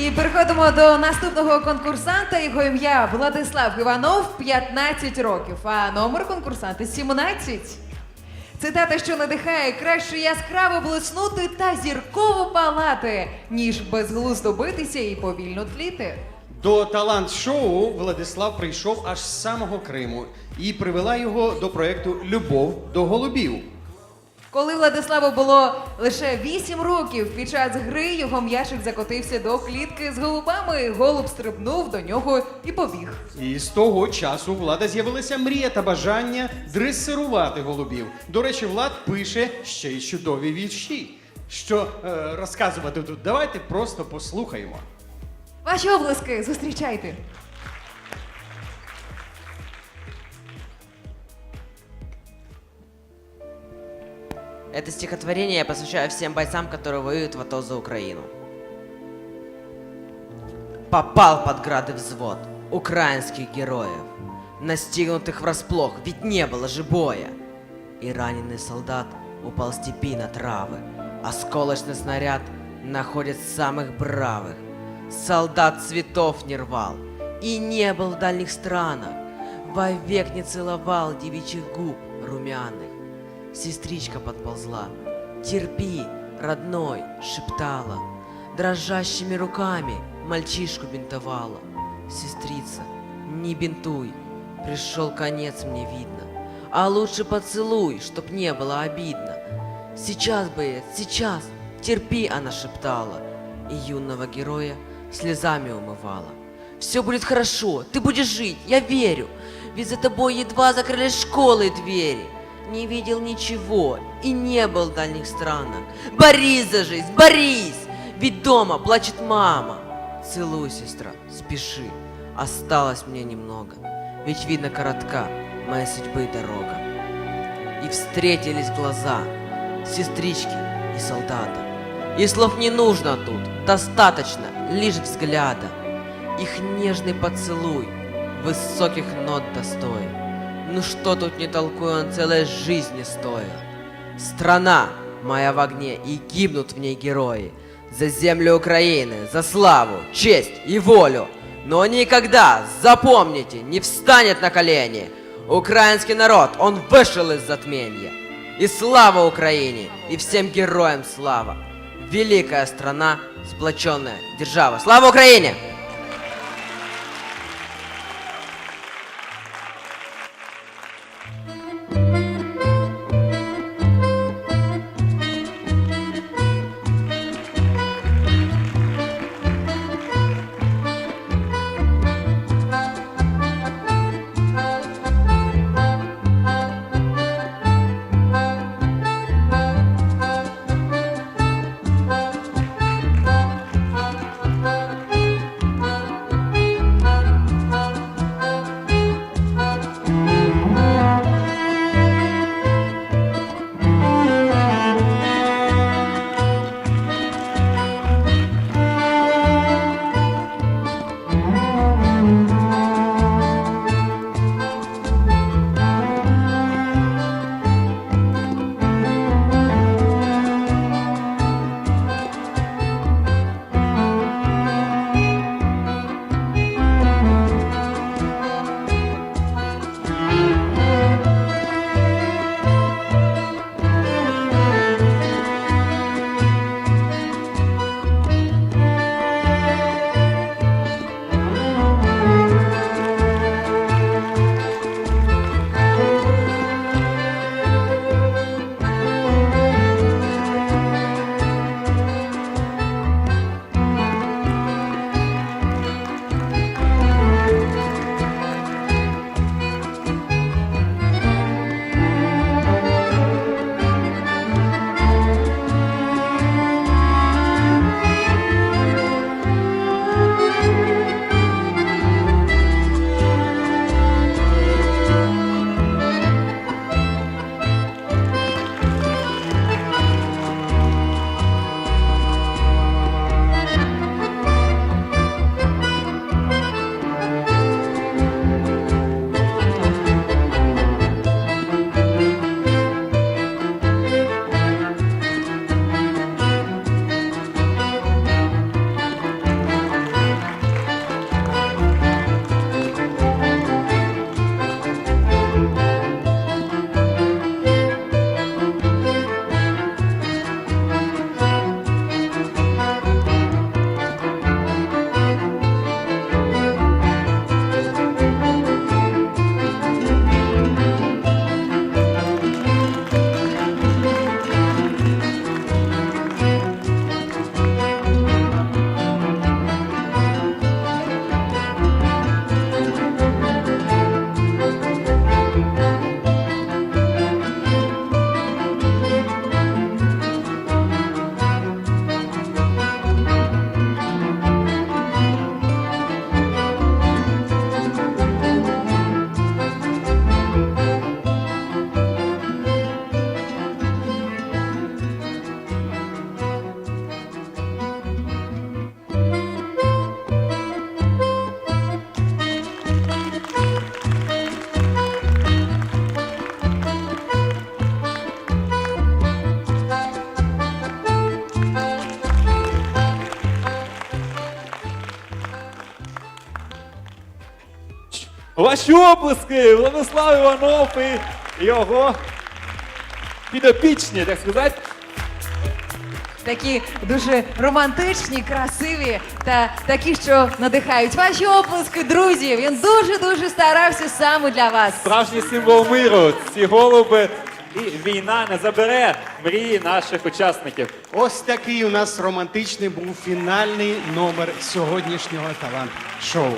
І переходимо до наступного конкурсанта. Його ім'я Владислав Іванов, 15 років, а номер конкурсанта 17. Цитата, що надихає краще яскраво блиснути та зірково палати, ніж безглуздо битися і повільно тліти. До талант-шоу Владислав прийшов аж з самого Криму і привела його до проекту Любов до голубів. Коли Владиславу було лише 8 років, під час гри його м'яшик закотився до клітки з голубами. Голуб стрибнув до нього і побіг. І з того часу у влада з'явилася мрія та бажання дресирувати голубів. До речі, Влад пише ще й чудові вірші. Що е, розказувати тут? Давайте просто послухаємо. Ваші облиски зустрічайте. Это стихотворение я посвящаю всем бойцам, которые воюют в АТО за Украину. Попал под грады взвод украинских героев, настигнутых врасплох, ведь не было же боя. И раненый солдат упал в степи на травы, осколочный снаряд находит самых бравых. Солдат цветов не рвал и не был в дальних странах, вовек не целовал девичьих губ румяных. Сестричка подползла. Терпи, родной, шептала. Дрожащими руками мальчишку бинтовала. Сестрица, не бинтуй, пришел конец мне видно. А лучше поцелуй, чтоб не было обидно. Сейчас, боец, сейчас, терпи, она шептала. И юного героя слезами умывала. Все будет хорошо, ты будешь жить, я верю. Ведь за тобой едва закрылись школы двери. Не видел ничего и не был в дальних странах. Борись за жизнь, борись! Ведь дома плачет мама. Целуй, сестра, спеши. Осталось мне немного. Ведь видно коротка моя судьбы дорога. И встретились глаза сестрички и солдата. И слов не нужно тут, достаточно лишь взгляда. Их нежный поцелуй высоких нот достоин. Ну что тут не толкуй, он целой жизни стоил. Страна моя в огне, и гибнут в ней герои. За землю Украины, за славу, честь и волю. Но никогда, запомните, не встанет на колени. Украинский народ, он вышел из затмения. И слава Украине, и всем героям слава. Великая страна, сплоченная держава. Слава Украине! Ваші оплески! Владислав Іванов і його підопічні, так сказати. Такі дуже романтичні, красиві та такі, що надихають. Ваші оплески, друзі! Він дуже-дуже старався саме для вас. Справжній символ миру. Ці голуби і війна не забере мрії наших учасників. Ось такий у нас романтичний був фінальний номер сьогоднішнього талант-шоу.